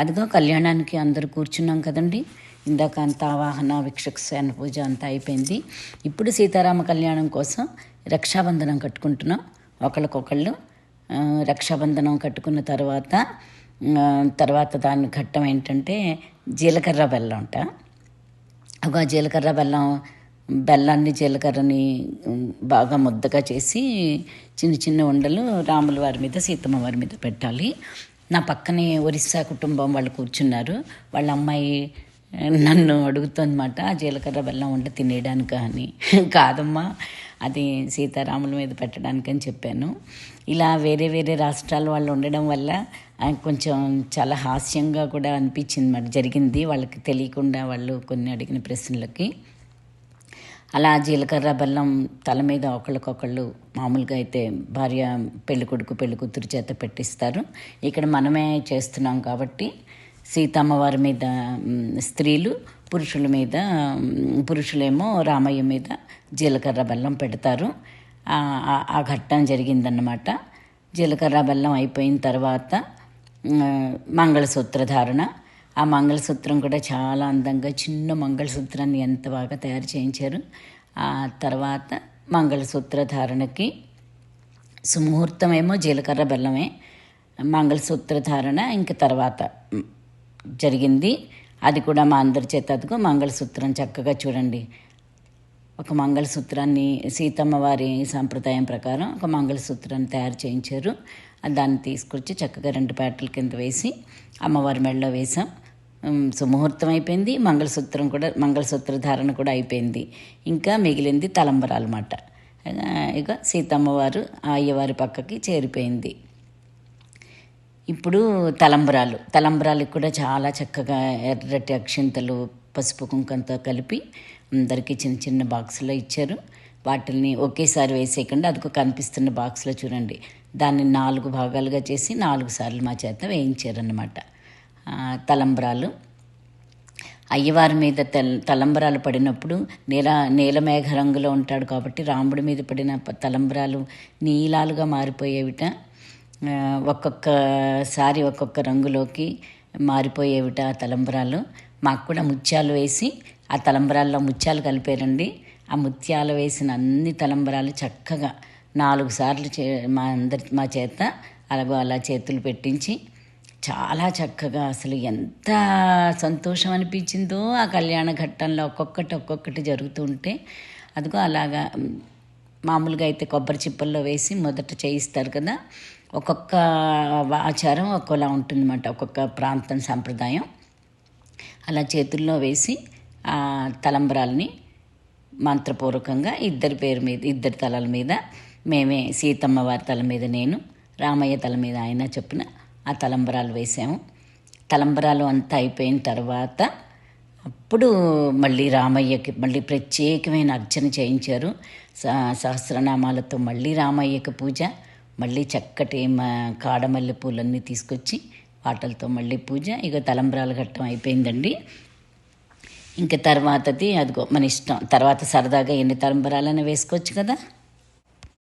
అదిగో కళ్యాణానికి అందరూ కూర్చున్నాం కదండి. ఇందాక అంత ఆవాహన వీక్షక సేన పూజ అంతా అయిపోయింది. ఇప్పుడు సీతారామ కళ్యాణం కోసం రక్షాబంధనం కట్టుకుంటున్నాం. ఒకళ్ళకొకళ్ళు రక్షాబంధనం కట్టుకున్న తర్వాత తర్వాత దాని ఘట్టం ఏంటంటే జీలకర్ర బెల్లం అంట. ఒక జీలకర్ర బెల్లం బెల్లాన్ని జీలకర్రని బాగా ముద్దగా చేసి చిన్న చిన్న ఉండలు రాముల వారి మీద సీతమ్మ వారి మీద పెట్టాలి. నా పక్కనే ఒరిస్సా కుటుంబం వాళ్ళు కూర్చున్నారు. వాళ్ళ అమ్మాయి నన్ను అడుగుతుందన్నమాట ఆ జీలకర్ర బెల్లం వంట తినేయడానికి అని. కాదమ్మా అది సీతారాముల మీద పెట్టడానికి అని చెప్పాను. ఇలా వేరే వేరే రాష్ట్రాల వాళ్ళు ఉండడం వల్ల కొంచెం చాలా హాస్యంగా కూడా అనిపించింది మరి జరిగింది. వాళ్ళకి తెలియకుండా వాళ్ళు కొన్ని అడిగిన ప్రశ్నలకి. అలా జీలకర్ర బెల్లం తల మీద ఒకళ్ళకొకళ్ళు మామూలుగా అయితే భార్య పెళ్ళి కొడుకు పెళ్ళి కూతురు చేత పెట్టిస్తారు. ఇక్కడ మనమే చేస్తున్నాం కాబట్టి సీతమ్మవారి మీద స్త్రీలు పురుషుల మీద పురుషులేమో రామయ్య మీద జీలకర్ర బెల్లం పెడతారు. ఆ ఘట్టం జరిగిందన్నమాట. జీలకర్ర బెల్లం అయిపోయిన తర్వాత మంగళసూత్ర ధారణ ఆ మంగళసూత్రం కూడా చాలా అందంగా చిన్న మంగళసూత్రాన్ని ఎంత బాగా తయారు చేయించారు. ఆ తర్వాత మంగళసూత్ర ధారణకి సుముహూర్తమేమో జీలకర్ర బెల్లమే మంగళసూత్ర ధారణ ఇంక తర్వాత జరిగింది. అది కూడా మా అందరి చేత మంగళసూత్రం చక్కగా చూడండి. ఒక మంగళసూత్రాన్ని సీతమ్మ వారి సాంప్రదాయం ప్రకారం ఒక మంగళసూత్రాన్ని తయారు చేయించారు. దాన్ని తీసుకొచ్చి చక్కగా రెండు పేటల కింద వేసి అమ్మవారి మెడలో వేసాం సుముహూర్తం అయిపోయింది మంగళసూత్రం కూడా మంగళసూత్ర ధారణ కూడా అయిపోయింది. ఇంకా మిగిలింది తలంబరాలు అన్నమాట ఇక సీతమ్మవారు అయ్యవారి పక్కకి చేరిపోయింది. ఇప్పుడు తలంబరాలు. తలంబరాలకు కూడా చాలా చక్కగా ఎర్రటి అక్షింతలు పసుపు కుంకంతో కలిపి అందరికీ చిన్న చిన్న బాక్సులో ఇచ్చారు. వాటిని ఒకేసారి వేసేయకుండా అదికు కనిపిస్తున్న బాక్స్లో చూడండి. దాన్ని నాలుగు భాగాలుగా చేసి నాలుగు సార్లు మా చేత వేయించారన్నమాట. తలంబ్రాలు. అయ్యవారి మీద తెల్ తలంబరాలు పడినప్పుడు నీల నీలమేఘ రంగులో ఉంటాడు కాబట్టి రాముడి మీద పడిన తలంబరాలు నీలాలుగా మారిపోయేవిట. ఒక్కొక్కసారి ఒక్కొక్క రంగులోకి మారిపోయేవిట ఆ తలంబరాలు. మాకు కూడా ముత్యాలు వేసి ఆ తలంబరాల్లో ముత్యాలు కలిపారండి. ఆ ముత్యాలు వేసిన అన్ని తలంబరాలు చక్కగా నాలుగు సార్లు చే మా అందరి మా చేత అలాగో అలా చేతులు పెట్టించి చాలా చక్కగా అసలు ఎంత సంతోషం అనిపించిందో ఆ కళ్యాణ ఘట్టంలో ఒక్కొక్కటి ఒక్కొక్కటి జరుగుతూ ఉంటే అదిగో అలాగా మామూలుగా అయితే కొబ్బరి చిప్పల్లో వేసి మొదట చేయిస్తారు కదా. ఒక్కొక్క ఆచారం ఒక్కోలా ఉంటుందన్నమాట ఒక్కొక్క ప్రాంతం సాంప్రదాయం. అలా చేతుల్లో వేసి ఆ తలంబరాల్ని మంత్రపూర్వకంగా ఇద్దరి పేరు మీద ఇద్దరి తలల మీద మేమే సీతమ్మ వారి తల మీద నేను రామయ్య తల మీద ఆయన చెప్పిన ఆ తలంబరాలు వేసాము తలంబరాలు అంతా అయిపోయిన తర్వాత అప్పుడు మళ్ళీ రామయ్యకి మళ్ళీ ప్రత్యేకమైన అర్చన చేయించారు. స- సహస్రనామాలతో మళ్ళీ రామయ్యకి పూజ మళ్ళీ చక్కటి మా కాడమల్లె పూలన్నీ తీసుకొచ్చి వాటలతో మళ్ళీ పూజ. ఇక తలంబరాలు ఘట్టం అయిపోయిందండి. ఇంకా తర్వాతది అదిగో మన ఇష్టం. తర్వాత సరదాగా ఎన్ని తలంబరాలైనా వేసుకోవచ్చు కదా?